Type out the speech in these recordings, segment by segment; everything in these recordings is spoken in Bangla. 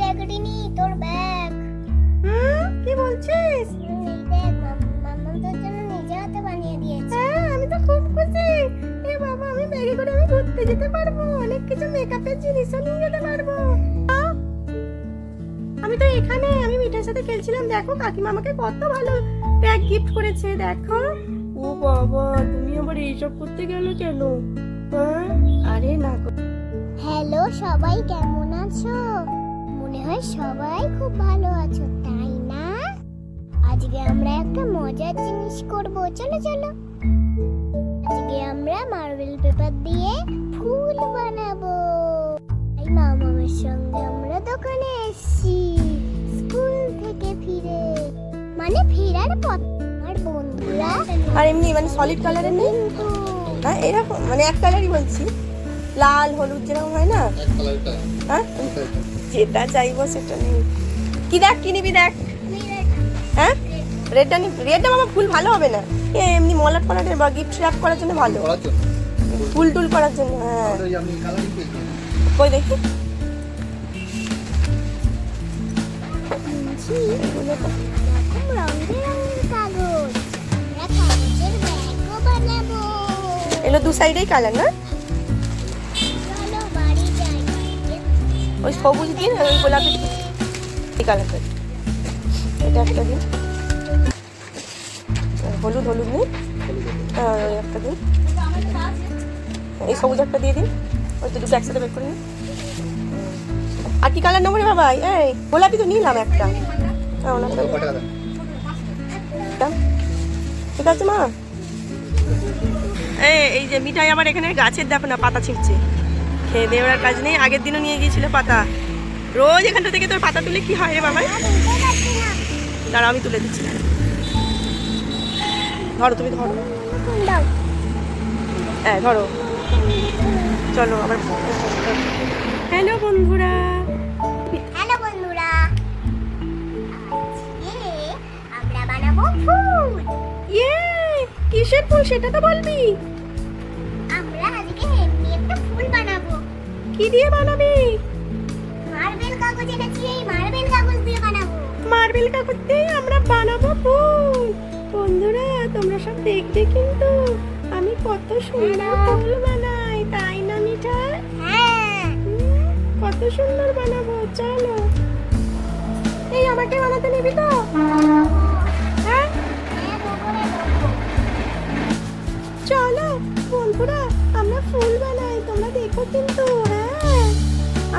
দেখ তোর ব্যাগ। হুম কি বলছিস? এই দেখ মাম্মা তোর জন্য নিজে হাতে বানিয়ে দিয়েছে। হ্যাঁ আমি তো খুব খুশি। এ বাবা আমি ব্যাগে করে আমি ঘুরতে যেতে পারব। অনেক কিছু মেকআপের জিনিসও নিয়ে যেতে পারব। আমি তো এখানে। আমি মিঠার সাথে খেলছিলাম। দেখো কাকিমা আমাকে কত ভালো ব্যাগ গিফট করেছে দেখো। ও বাবা তুমি আবার এইসব করতে গেলে কেন? হ্যাঁ? আরে না। হ্যালো সবাই কেমন আছো? মনে হয় সবাই খুব ভালো আছো তাই না? আজকে আমরা একটা মজার জিনিস করব চলো চলো। আজকে আমরা মার্বেল পেপার দিয়ে ফুল বানাবো। এই মামামের সঙ্গে আমরা দোকানে এসেছি স্কুল থেকে ফিরে। মানে ফেরার পথ আমার বন্ধুরা। আর এমনি মানে সলিড কালারের নেই? হ্যাঁ এরকম মানে এক কালারই বলছি। লাল হলুদ যেরকম হয় না? হ্যাঁ? যেটা চাইব সেটা নেই কি দেখ কি নিবি দেখ? হ্যাঁ? রেডটা নি রেডটা বাবা ফুল ভালো হবে না। এ এমনি মলাট ফলাটের বা গিফট র্যাপ করার জন্য ভালো। ফুল টুল করার জন্য হ্যাঁ। কই দেখি? বানাবো এগুলো দু সাইডেই কালার না? ওই সবুজ দিন আর ওই গোলাপি এই কালারটা এটা একটা দিন হলুদ হলুদ নেই হ্যাঁ ওই একটা দিন এই সবুজ একটা দিয়ে দিন। ওই তো দুটো একসাথে বের করে নিন। আর কি কালার নেব রে বাবা? এই গোলাপি তো নিলাম একটা। হ্যাঁ দাও। ঠিক আছে মা? এই যে মিঠাই আমার এখানে গাছের দেখো না পাতা ছিঁড়ছে। খেয়ে দেওয়ার কাজ নেই। আগের দিনও নিয়ে গিয়েছিল পাতা। রোজ এখানটা থেকে তোর পাতা তুলে কি হয় রে বাবা দাঁড়া আমি তুলে দিচ্ছি। ধরো তুমি ধরো। হ্যাঁ ধরো। চলো আবার হ্যালো বন্ধুরা। হ্যালো বন্ধুরা। আমরা বানাবো ফুল। ইয়ে কিসের ফুল সেটা তো বলবি? কি দিয়ে বানাবি? মার্বেল কাগজ এনেছি এই মার্বেল কাগজ দিয়ে বানাবো। মার্বেল কাগজ দিয়ে আমরা বানাবো ফুল। বন্ধুরা তোমরা সব দেখবে কিন্তু আমি কত সুন্দর ফুল বানাই তাই না মিঠাই হ্যাঁ। কত সুন্দর বানাবো চলো। এই আমাকে বানাতে নিবি তো? হ্যাঁ? হ্যাঁ। চলো বন্ধুরা আমরা ফুল বানাই তোমরা দেখো কিন্তু হ্যাঁ?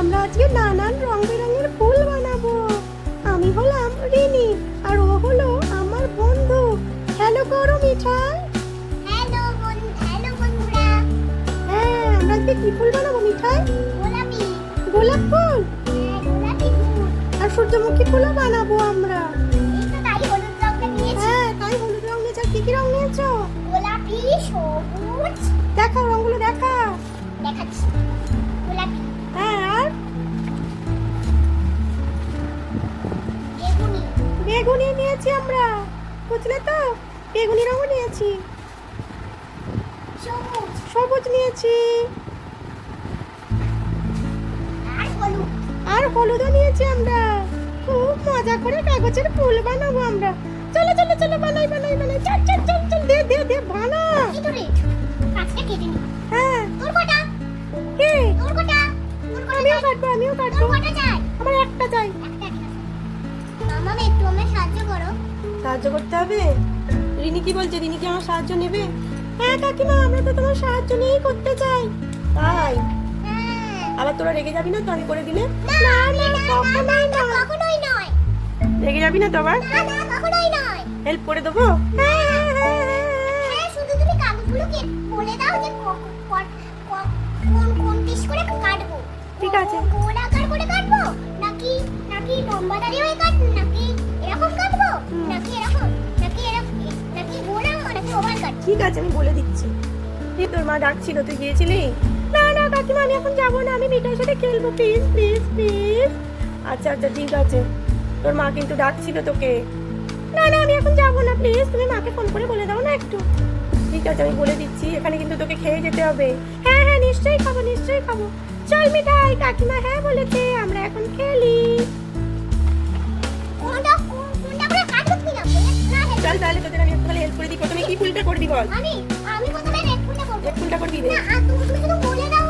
আমরা আজকে নানান রং বেরঙের ফুল বানাবো। আমি হলাম রিনি আর ও হলো আমার বন্ধু। হ্যালো করো মিঠাই। হ্যালো বন্ধু হ্যালো বন্ধুরা। হ্যাঁ আমরা আজকে কি ফুল বানাবো মিঠাই? গোলাপি। গোলাপ ফুল? হ্যাঁ গোলাপি ফুল। আর সূর্যমুখী ফুলও বানাবো আমরা। হ্যাঁ তাই হলুদ রং নিয়েছো। কি কি রং নিয়েছো? গোলাপি সবুজ। দেখাও রংগুলো দেখা দেখাচ্ছি। গোলাপি। বেগুনি। বেগুনি নিয়েছি আমরা। বুঝলে তো? বেগুনি রঙও নিয়েছি। সবুজ। নিয়েছি। আর হলুদও নিয়েছি আমরা। খুব মজা করে কাগজের ফুল বানাবো আমরা। চলো চলো চলো বানাই বানাই বানাই। চল চল চল চল দে দে দে বানা। হ্যাঁ। কে? আমিও? কাটবো আমিও কাটবো। আমার একটা চাই। মামা একটু আমায় সাহায্য করো। সাহায্য করতে হবে? রিনি কি বলছে? রিনি কি আমার সাহায্য নেবে? হ্যাঁ কাকিমা আমরা তো তোমার সাহায্য নিয়েই করতে চাই। তাই? হ্যাঁ। আবার তোরা রেগে যাবি না তো আমি করে দিলে না না কখনোই না কখনোই নয়। রেগে যাবি না তো আবার? না না কখনোই নয়। হেল্প করে দেবো? হ্যাঁ হ্যাঁ হ্যাঁ হ্যাঁ শুধু তুমি কাগজগুলোকে বলে দাও যে ক- ঠিক আছে। গোল আকার করে কাটবো? নাকি নাকি লম্বা দাঁড়িয়ে হয়ে কাটবো নাকি এরকম কাটবো? হুম। নাকি এরকম নাকি এরকম নাকি গোল নাকি ওভাল কাটবো ঠিক আছে আমি বলে দিচ্ছি। তুই তোর মা ডাকছিল তুই গিয়েছিলি? না না কাকিমা আমি এখন যাব না আমি মিঠার সাথে খেলব প্লিজ প্লিজ প্লিজ আচ্ছা আচ্ছা ঠিক আছে। তোর মা কিন্তু ডাকছিল তোকে। না না আমি এখন যাব না প্লিজ তুমি মাকে ফোন করে বলে দাও না একটু। ঠিক আছে আমি বলে দিচ্ছি এখানে কিন্তু তোকে খেয়ে যেতে হবে। হ্যাঁ হ্যাঁ নিশ্চয়ই খাব নিশ্চয়ই খাব। চল মিঠাই কাকিমা হ্যাঁ বলেছে আমরা এখন খেলি। চল তাহলে তোদের আমি তাহলে হেল্প করে দিই। প্রথমে কি ফুলটা করবি বল? আমি আমি প্রথমে রেড ফুলটা করব। রেড ফুলটা করবি? না তুমি শুধু বলে দাও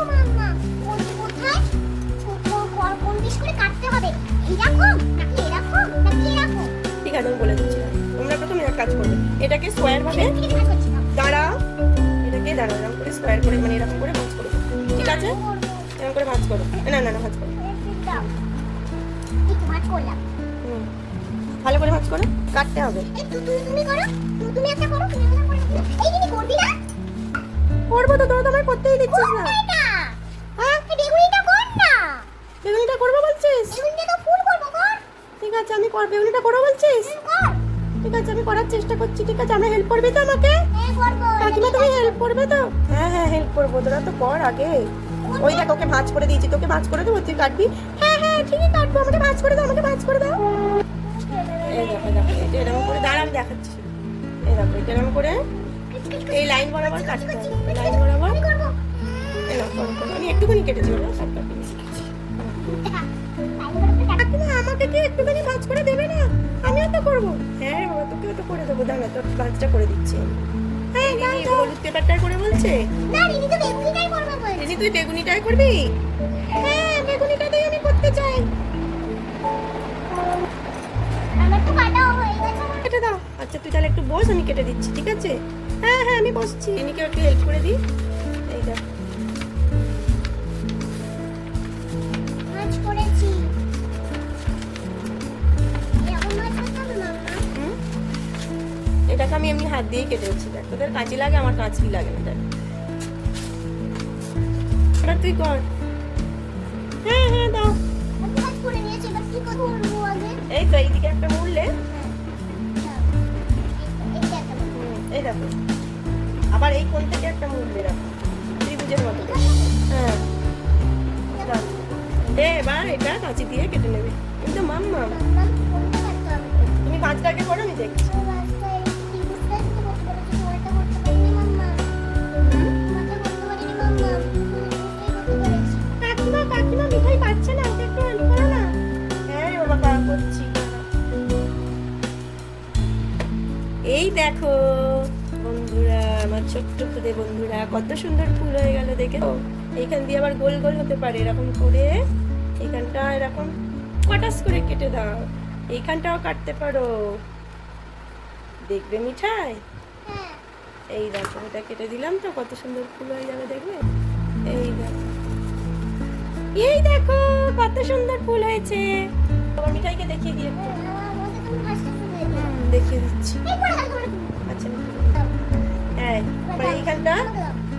করে কাটতে হবে? এরকম নাকি এরকম নাকি এরকম ঠিক আছে আমি বলে দিচ্ছি। তোমরা প্রথমে এক কাজ করবে। এটাকে স্কোয়ার ভাবে করো? এই জিনিস করবি না? করব তো তোরা তোমায় করতেই দিচ্ছিস না। হ্যাঁ এই বেগুনিটা কর না। বেগুনিটা করব বলছিস? বেগুনিটা তো ফুল করব কর। ঠিক আছে আমি কর বেগুনিটা করব বলছিস? ঠিক আছে আমি করার চেষ্টা করছি ঠিক আছে আমরা হেল্প করবি তো আমাকে? হ্যাঁ করব। কাকিমা তুমি হেল্প করবে তো? হ্যাঁ হ্যাঁ হেল্প করব তোরা তো কর আগে। ওই দেখ ওকে ভাঁজ করে দিয়েছি তোকে ভাঁজ করে দেবো তুই কাটবি? হ্যাঁ হ্যাঁ ঠিকই কাটবো আমাকে ভাঁজ করে দাও আমাকে ভাঁজ করে দাও। এই দেখো দেখো এটা এরকম করে দাঁড়া আমি দেখাচ্ছি। এই দেখো এটা এরকম করে এই লাইন বরাবর কাটতে হবে লাইন বরাবর। আমি একটুখানি কেটেছি ওটা সব আমাকে কি একটুখানি ভাঁজ করে দেবে না? আমিও তো করব। হ্যাঁ বাবা তোকেও তো করে দেবো দাঁড়া তোর ভাঁজটা করে দিচ্ছি হ্যাঁ হলুদ পেপারটা করে বলছে? না রিনি তো বেগুনিটাই করবে বলছে। তুই বেগুনিটাই করবি? হ্যাঁ বেগুনিটাতেই আমি করতে চাই। কাটা কেটে দাও। আচ্ছা তুই তাহলে একটু বস আমি কেটে দিচ্ছি ঠিক আছে? হ্যাঁ হ্যাঁ আমি বসছি। দিনিকে একটু হেল্প করে দিই। এই দেখ? এটাকে আমি এমনি হাত দিয়েই কেটেছি দেখ তোদের কাঁচি লাগে আমার কাঁচি লাগে না দেখ। এবার তুই কর। হ্যাঁ হ্যাঁ দাও। এই তো এইদিকে একটা দেখো। আবার এই কোণ থেকে একটা মুড়লে রাখো ত্রিভুজের মতো হ্যাঁ। দে এবার এটা কাঁচি দিয়ে কেটে নেবে। কিন্তু কাটতে হবে তুমি কাঁচটাকে করো, আমি দেখছি। এই দেখো। আমার ছোট্ট খুদে বন্ধুরা, কত সুন্দর ফুল হয়ে গেল, দেখে তো? এইখান দিয়ে আবার গোল গোল হতে পারে, এরকম করে। এইখানটা এরকম কটাস করে কেটে দাও। এইখানটাও কাটতে পারো। দেখবে মিঠাই? এই দেখো, এটা কেটে দিলাম তো, কত সুন্দর ফুল হয়ে যাবে দেখবে? এই দেখো। এই দেখো, কত সুন্দর ফুল হয়েছে। তোমার মিঠাইকে দেখিয়ে দিয়ে দেখিয়ে দিচ্ছি। আচ্ছা। হ্যাঁ এবার এইখানটা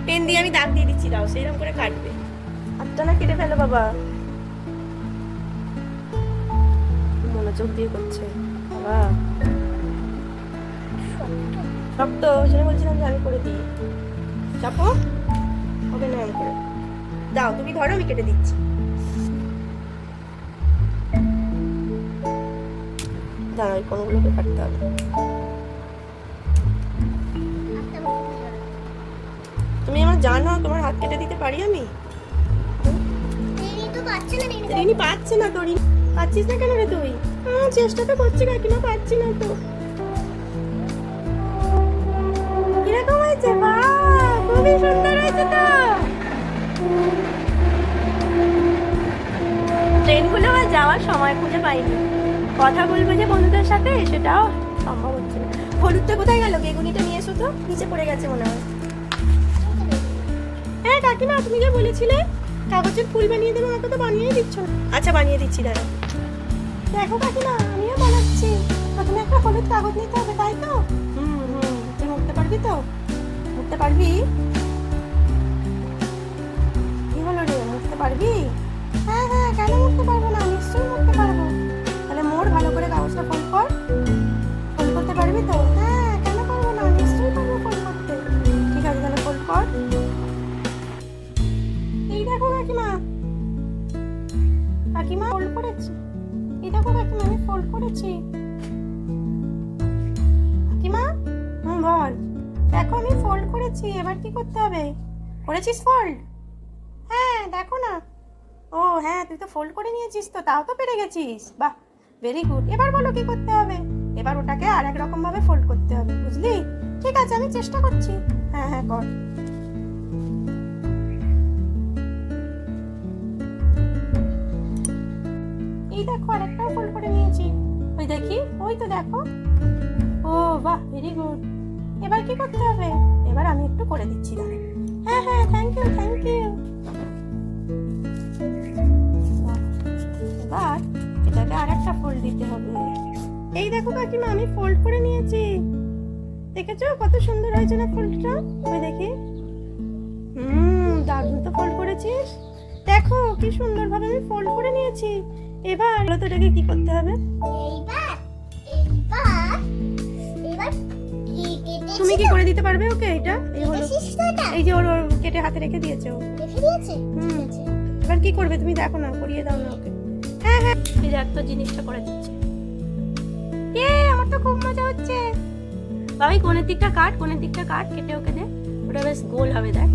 পেন দিয়ে আমি দাগ দিয়ে দিচ্ছি, দাও, সেইরকম করে কাটবে। হাতটা না কেটে ফেলো বাবা। মনোযোগ দিয়ে করছে, বাবা। শক্ত জন্য বলছিলাম যে আমি করে দিই। চাপো? হবে না আমি করে। দাও, তুমি ধরো, আমি কেটে দিচ্ছি। দাঁড়াও কোনগুলোকে কাটতে হবে। তুমি আমার জানো তোমার হাত কেটে দিতে পারি আমি? রিনি তো পারছে না রিনি। রিনি পাচ্ছে না পাচ্ছিস না কেন রে তুই? চেষ্টা তো করছি কাকিমা পাচ্ছি না তো। কীরকম হয়েছে? বা খুবই সুন্দর হয়েছে তো। ট্রেনগুলো আর যাওয়ার সময় খুঁজে পাইনি। কথা বলব যে বন্ধুদের সাথে সেটাও সম্ভব হচ্ছে না। হলুদটা কোথায় গেল? বেগুনিটা নিয়ে এসো তো নিচে পড়ে গেছে মনে হ্যাঁ। কাকিমা তুমি যে বলেছিলে কাগজের ফুল বানিয়ে দেবো আমাকে তো বানিয়েই দিচ্ছ না। আচ্ছা বানিয়ে দিচ্ছি দাঁড়া দেখো কাকিমা আমিও বানাচ্ছি। প্রথমে একটা হলুদ কাগজ নিতে হবে তাই তো? হুম হুম। তুই উঠতে পারবি তো? উঠতে পারবি? কি হলো রে উঠতে পারবি? হ্যাঁ হ্যাঁ কেন উঠতে পারব না? নিশ্চয়ই উঠতে পারব। তাহলে মোর ভালো করে কাগজটা ফোল্ড কর। ফোল্ড করতে পারবি তো? হ্যাঁ কেন পারব না? নিশ্চয়ই পারব ফোল্ড করতে। ঠিক আছে তাহলে ফোল্ড কর। কাকিমা ফোল্ড করেছি? এই দেখো কাকিমা, আমি ফোল্ড করেছি। কাকিমা, হুম, বল। দেখো, আমি ফোল্ড করেছি, এবার কি করতে হবে? করেছিস ফোল্ড হ্যাঁ দেখো না। ও হ্যাঁ তুই তো ফোল্ড করে নিয়েছিস তো, তাও তো পেরে গেছিস। বাহ ভেরি গুড এবার বলো কি করতে হবে? এবার ওটাকে আর এক রকম ভাবে ফোল্ড করতে হবে, বুঝলি? ঠিক আছে, আমি চেষ্টা করছি। হ্যাঁ হ্যাঁ কর। এই দেখো আরেকটাও ফোল্ড করে নিয়েছি। ওই দেখি, ওই তো দেখো। ও, বাহ ভেরি গুড এবার কি করতে হবে? এবার আমি একটু করে দিচ্ছি হ্যাঁ হ্যাঁ থ্যাংক ইউ থ্যাংক ইউ এবার এটাকে আরেকটা ফোল্ড দিতে হবে। এই দেখো কাকিমা, আমি ফোল্ড করে নিয়েছি। দেখেছ কত সুন্দর হয়েছে না ফোল্ডটা ওই দেখি। হুম, দারুণ তো ফোল্ড করেছিস। দেখো, কি সুন্দরভাবে আমি ফোল্ড করে নিয়েছি। এবার বলো তো এটাকে কি করতে হবে? এইবার এইবার এবার কি কেটেছিস তুমি কি করে দিতে পারবে ওকে এটা? এই হলো। এই যে ওর ওর কেটে হাতে রেখে দিয়েছে ও। রেখে দিয়েছে? হুম। এবার কি করবে? তুমি দেখো না করিয়ে দাও না ওকে। হ্যাঁ হ্যাঁ। এই তো জিনিসটা করে দিচ্ছে। এ আমার তো খুব মজা হচ্ছে। বাবাই কোণের দিকটা কাট কোণের দিকটা কাট কেটে ওকে দে। ওটা বেশ গোল হবে দেখ।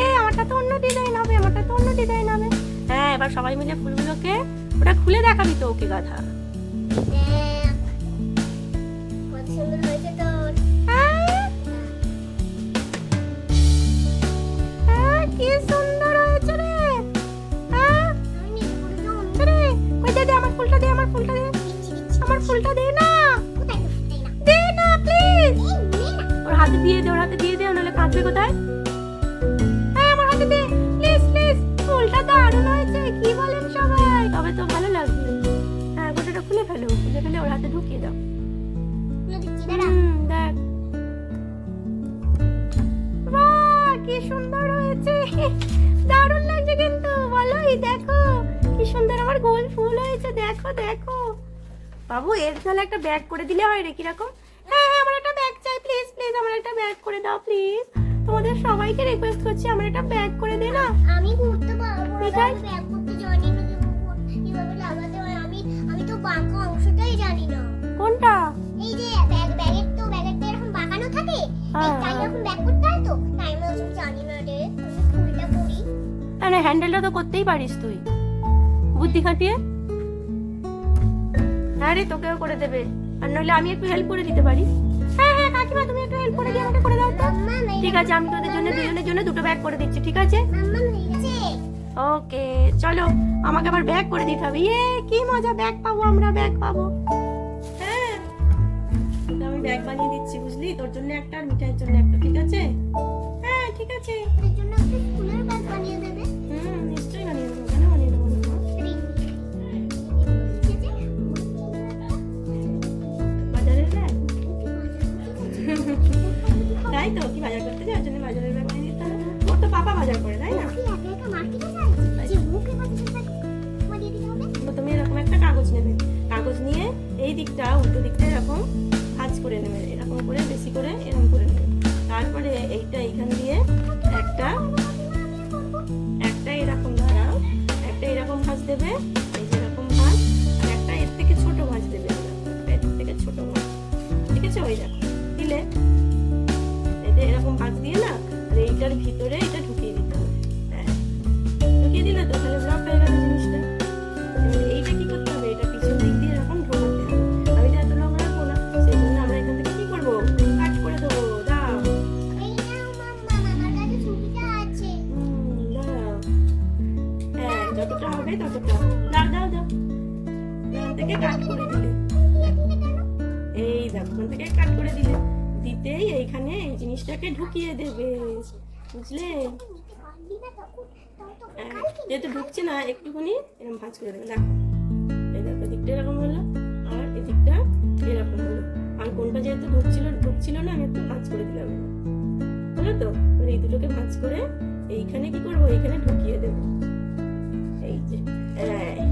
এ আমারটা তো অন্য ডিজাইন হবে আমারটা তো অন্য ডিজাইন হবে। হ্যাঁ এবার সবাই মিলে ফুলগুলোকে ওটা খুলে দেখাবি তো ওকে গাধা। হ্যাঁ কি সুন্দর হয়েছে হ্যাঁ আমার ফুলটা আমার ফুলটা আমার ফুলটা না। না না নে না হাতে দিয়ে দে, ওর হাতে দিয়ে দে নাহলে কাঁদবে কোথায়? হ্যাঁ আমার হাতে দে। প্লিজ প্লিজ ফুলটা দারুণ হয়েছে তো ভালো লাগবে হ্যাঁ গোটাটা খুলে ফেলো খুলে ফেলে ওর হাতে ঢুকিয়ে দাও। দেখ। কি সুন্দর হয়েছে। দারুণ লাগছে কিন্তু বলো এই দেখো। কি সুন্দর আমার গোল ফুল হয়েছে দেখো দেখো। বাবু এর তাহলে একটা ব্যাগ করে দিলে হয় রে কীরকম হ্যাঁ হ্যাঁ আমার একটা ব্যাগ চাই প্লিজ প্লিজ আমার একটা ব্যাগ করে দাও প্লিজ তোমাদের সবাইকে রিকোয়েস্ট করছি আমার একটা ব্যাগ করে দে না। আমি করতে পারব না ব্যাগ কোনটা? এই যে ব্যাগ ব্যাগের তো ব্যাগের তো এরকম বাঁকানো থাকে। হ্যাঁ, এই তাই হ্যাঁ। যখন ব্যাগ করতে হয় তো তাই আমি ওসব জানি না রে ফুলটা করি। মানে হ্যান্ডেলটা তো করতেই পারিস তুই। বুদ্ধি খাটিয়ে। হ্যাঁ রে তোকেও করে দেবে। আর নইলে আমি একটু হেল্প করে দিতে পারি। হ্যাঁ হ্যাঁ কাকিমা তুমি একটু হেল্প করে দিয়ে আমাকে করে দাও তো। ঠিক আছে আমি তোদের জন্য দুজনের জন্য দুটো ব্যাগ করে দিচ্ছি ঠিক আছে? হয়ে ওকে চলো আমাকে আবার ব্যাগ করে দিতে হবে। ইয়ে কি মজা ব্যাগ পাবো আমরা ব্যাগ পাবো। হ্যাঁ ব্যাগ বানিয়ে দিচ্ছি বুঝলি? তোর জন্য একটা আর মিঠাইয়ের জন্য একটা ঠিক আছে? হ্যাঁ ঠিক আছে। তোর জন্য একটা ফুলের ব্যাগ বানিয়ে দেবে। হুম নিশ্চয়ই বানিয়ে দেবো। কেন বানিয়ে দেবো বাজারের ব্যাগ? তাই তো কি বাজার করতে যাওয়ার জন্য বাজারের ব্যাগ বানিয়ে দিতে হবে? ওর তো পাপা বাজার করে তাই না? তুমি এরকম একটা কাগজ নেবে। কাগজ নিয়ে এই দিকটা উল্টো দিকটা এরকম ভাঁজ করে নেবে, এরকম করে, বেশি করে এরকম করে নেবে। তারপরে এইটা এইখান দিয়ে একটা একটা এরকম দাঁড়াও একটা এরকম ভাঁজ দেবে, এই যে এরকম ভাঁজ একটা এর থেকে ছোট ভাঁজ দেবে একটা এর থেকে ছোট ভাঁজ। ঠিক আছে? ওই দেখো, দিলে। এটা এরকম ভাঁজ দিয়ে না, আর এইটার ভিতরে এটা ঢুকিয়ে দিতে হবে। হ্যাঁ। ঢুকিয়ে দিলে তো, তাহলে ব্লক হয়ে গেল জিনিসটা। থেকে কাট করে দিলে। এই দেখো এখান থেকে কাট করে দিলে? দিতেই এইখানে এই জিনিসটাকে ঢুকিয়ে দেবে বুঝলে? হ্যাঁ, যেহেতু ঢুকছে না একটুখানি এরকম ভাঁজ করে দেবে। দেখো এই এরকম হলো আর এদিকটা এরকম হলো। আর কোনটা যেহেতু ঢুকছিল ঢুকছিল না আমি একটু ভাঁজ করে দিলাম। হলো তো? এই দুটোকে ভাঁজ করে এইখানে কি করব? এইখানে ঢুকিয়ে দেবো। এই যে এই।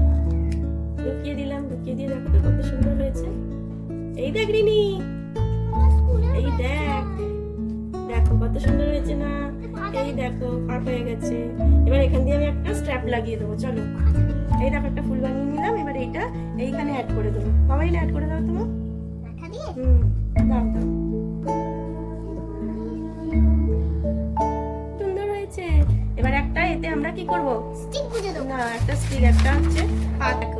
ঢুকিয়ে দিলাম, ঢুকিয়ে দিয়ে দেখো কত সুন্দর হয়েছে। এই দেখ রিনি, এই দেখ। দেখো কত সুন্দর হয়েছে না? এই দেখো, ফাঁক হয়ে গেছে। এবার এখান দিয়ে আমি একটা স্ট্র্যাপ লাগিয়ে দেবো, চলো। এই দেখো একটা ফুল বানিয়ে নিলাম, এবার এইটা এইখানে অ্যাড করে দেবো। বাবা অ্যাড করে দাও তোমার হুম, দাও দাও। সুন্দর হয়েছে। এবার একটা এতে আমরা কি করব? স্টিক না, একটা স্টিক একটা হচ্ছে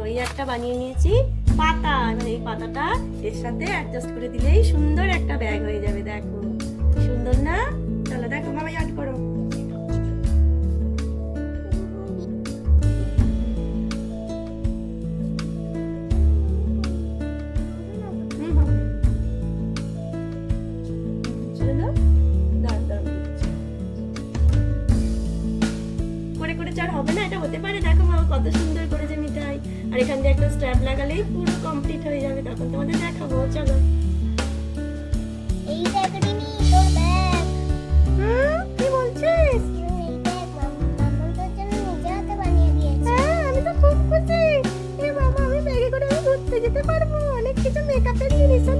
ওই একটা বানিয়ে নিয়েছি, পাতা। এবার এই পাতাটা এর সাথে অ্যাডজাস্ট করে দিলেই সুন্দর একটা ব্যাগ হয়ে যাবে, দেখো। সুন্দর না? যেতে পারব। অনেক কিছু মেকআপের জিনিসও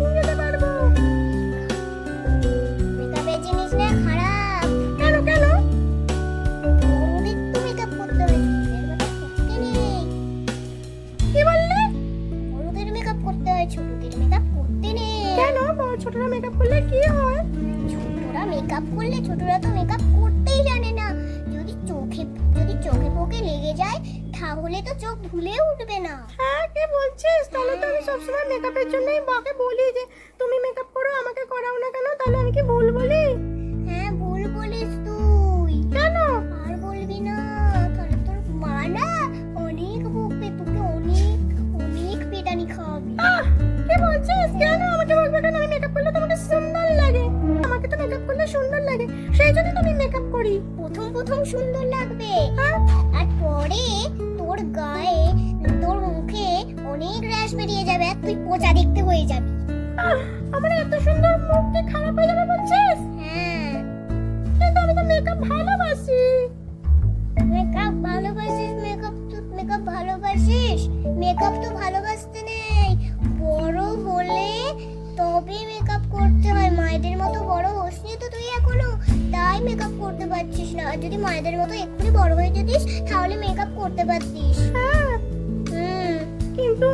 ছোটরা মেকআপ করলে কি হয়? ছোটরা মেকআপ করলে ছোটরা তো মেকআপ করতেই জানে না। যদি চোখে যদি চোখে পোকে লেগে যায় তাহলে তো চোখ ভুলে উঠবে না। হ্যাঁ কি বলছিস? তাহলে তো আমি সবসময় মেকআপের জন্যই মাকে বলি যে তুমি মেকআপ করো আমাকে করাও না কেন? তাহলে আমি কি ভুল বলি? লাগে সেই জন্য তুমি মেকআপ করি। প্রথম প্রথম সুন্দর লাগবে। হ্যাঁ আর পরে তোর গায়ে তোর মুখে অনেক র্যাশ বেরিয়ে যাবে আর তুই পচা দেখতে হয়ে যাবি। আমার এত সুন্দর মুখ কি খারাপ হয়ে যাবে বলছিস? হ্যাঁ। কিন্তু আমি তো মেকআপ ভালোবাসি। মেকআপ ভালোবাসিস? মেকআপ তো মেকআপ ভালোবাসিস? মেকআপ তো ভালোবাসতে নেই। বড় হলে তবে মেকআপ করতে মেকআপ করতে পারছিস না। আর যদি মায়েদের মতো এক্ষুনি বড় হয়ে যেতিস তাহলে মেকআপ করতে পারতিস। হ্যাঁ। কিন্তু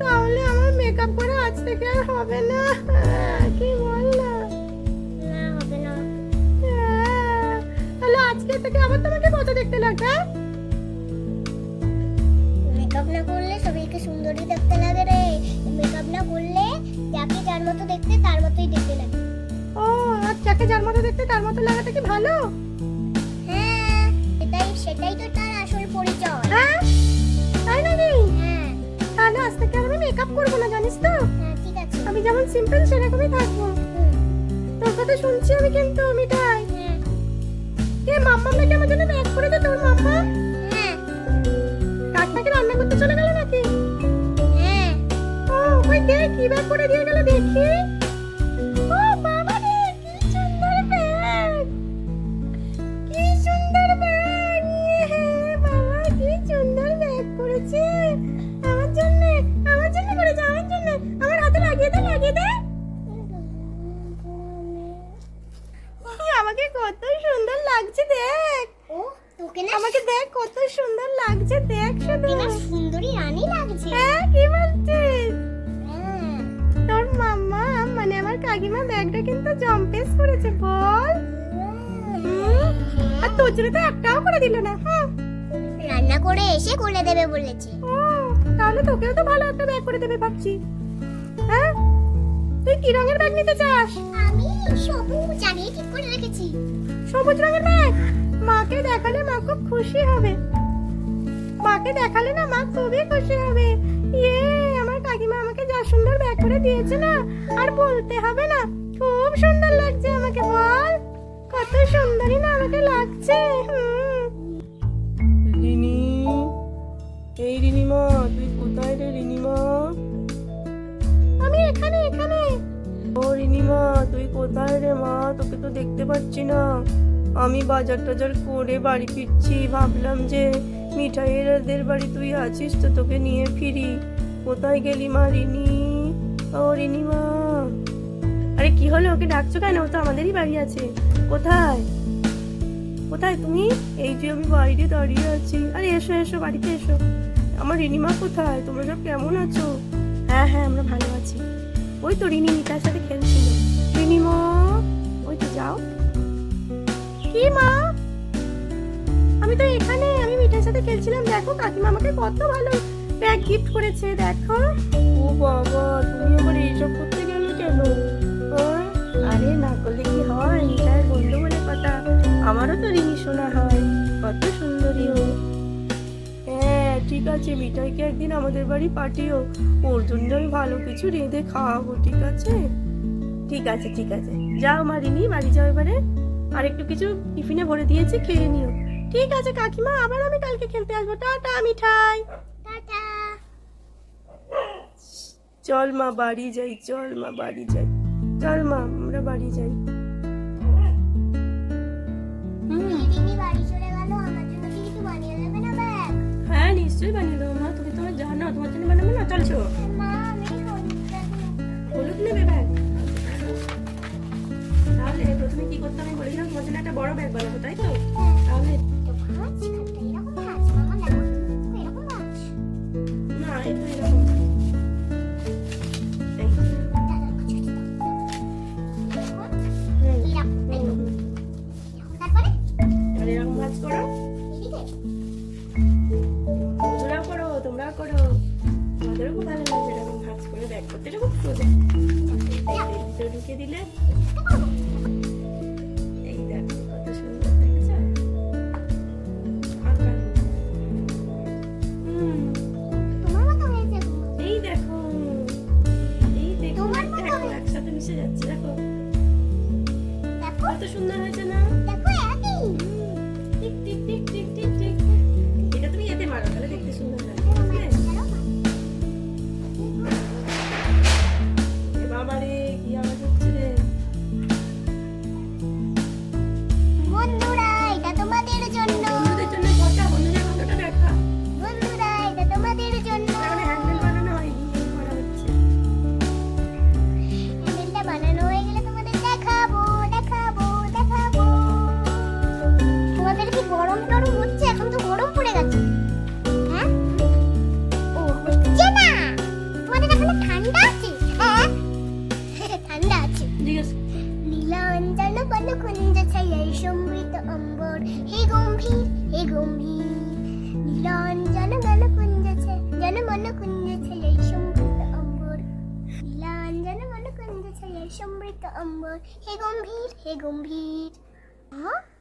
তাহলে আমার মেকআপ করা আজ থেকে আর হবে না। কি বল না না হবে না। তাহলে আজকে থেকে আবার তোমাকে কত দেখতে লাগে হ্যাঁ? মেকআপ না করলে সবাইকে সুন্দরী দেখতে লাগে রে। মেকআপ না করলে যাকে যার মতো দেখতে তার মতোই দেখতে লাগে। ও যাকে যার মতো দেখতে তার মতো লাগাটা কি ভালো? হ্যাঁ সেটাই সেটাই তো তার আসল পরিচয়। হ্যাঁ? তাই নাকি? হ্যাঁ। তাহলে আজ থেকে আমি মেকআপ করব না জানিস তো? হ্যাঁ ঠিক আছে। আমি যেমন সিম্পল সেরকমই থাকব। তোর কথা শুনছি আমি কিন্তু মিঠাই কে মাম্মা নাকি আমার জন্য ব্যাগ করে দে তোর মাম্মা হ্যাঁ। কাকটাকে রান্না করতে চলে গেল নাকি? হ্যাঁ। ও ওই দে কি ব্যাগ করে দিয়ে গেল দেখি। লাগছে দেখ। ও তোকে না আমাকে দেখ কত সুন্দর লাগছে দেখ শুধু। না সুন্দরী রানী লাগছে। হ্যাঁ কি বলছিস? হ্যাঁ। তোর মাম্মা মানে আমার কাকিমা ব্যাগটা কিন্তু জম্পেস করেছে বল। হুম? আর তোর জন্য তো একটাও করে দিল না হুম রান্না করে এসে করে দেবে বলেছে। ও তাহলে তোকেও তো ভালো একটা ব্যাগ করে দেবে ভাবছি। হ্যাঁ? তুই কি রঙের ব্যাগ নিতে চাস? সবুজ আগে ঠিক করে রেখেছি। সবুজ রঙের ব্যাগ? মাকে দেখালে মা খুব খুশি হবে। মাকে দেখালে না মা খুবই খুশি হবে। ইয়ে আমার কাকিমা আমাকে যা সুন্দর ব্যাগ করে দিয়েছে না আর বলতে হবে না। খুব সুন্দর লাগছে আমাকে বল। কত সুন্দরই না আমাকে লাগছে। রিনি এই রিনিমা তুই কোথায় রে রিনিমা? কোথায় রে মা? তোকে তো দেখতে পাচ্ছি না। আমি বাজার টাজার করে বাড়ি ফিরছি। ভাবলাম যে মিঠাইয়েরদের বাড়ি তুই আছিস তো তোকে নিয়ে ফিরি। কোথায় গেলি মা, রিনি? ও রিনিমা আরে, কি হলো? ওকে ডাকছো কেন? ও তো আমাদেরই বাড়ি আছে। কোথায়? কোথায় তুমি? এই যে আমি বাইরে দাঁড়িয়ে আছি। আরে, এসো এসো, বাড়িতে এসো। আমার রিনিমা কোথায়? তোমরা সব কেমন আছো? হ্যাঁ হ্যাঁ আমরা ভালো আছি। ওই তো রিনি, মিতার সাথে খেলছিল। রিনিমা ওই তো যাও। কি মা? আমি তো এখানে আমি মিঠার সাথে খেলছিলাম। দেখো কাকিমা আমাকে কত ভালো ব্যাগ গিফট করেছে দেখো। ও বাবা তুমি আবার এইসব করতে গেলে কেন? আরে না করলে কি হয়? মিঠাই বন্ধু বলে কথা। আমারও তো রিমি শোনা হয়। কত সুন্দরী ও। হ্যাঁ ঠিক আছে মিঠাইকে একদিন আমাদের বাড়ি পাঠিও ওর জন্য আমি ভালো কিছু রেঁধে খাওয়াবো ঠিক আছে? ঠিক আছে ঠিক আছে। যাও মা রিনি বাড়ি যাও এবারে। আর একটু কিছু টিফিনে ভরে দিয়েছি খেয়ে নিও। ঠিক আছে কাকিমা আবার আমি কালকে খেলতে আসব। টাটা মিঠাই। টাটা। চল মা বাড়ি যাই চল মা বাড়ি যাই। চল মা আমরা বাড়ি যাই। হ্যাঁ নিশ্চয়ই বানিয়ে দেবো মা তুমি তোমার জানো তোমার জন্য বানাবো না? চলছো একটা বড় ব্যাগ বানাবো, তাই তো? তাহলে না। তো এরকম আমাদেরও খুব ভালো লাগবে এরকম ভাজ করে ব্যাগ করতে। এটা খুব সোজা। দিলে দেখো কত সুন্দর Hey, he Hey, Pete, Pete. Huh?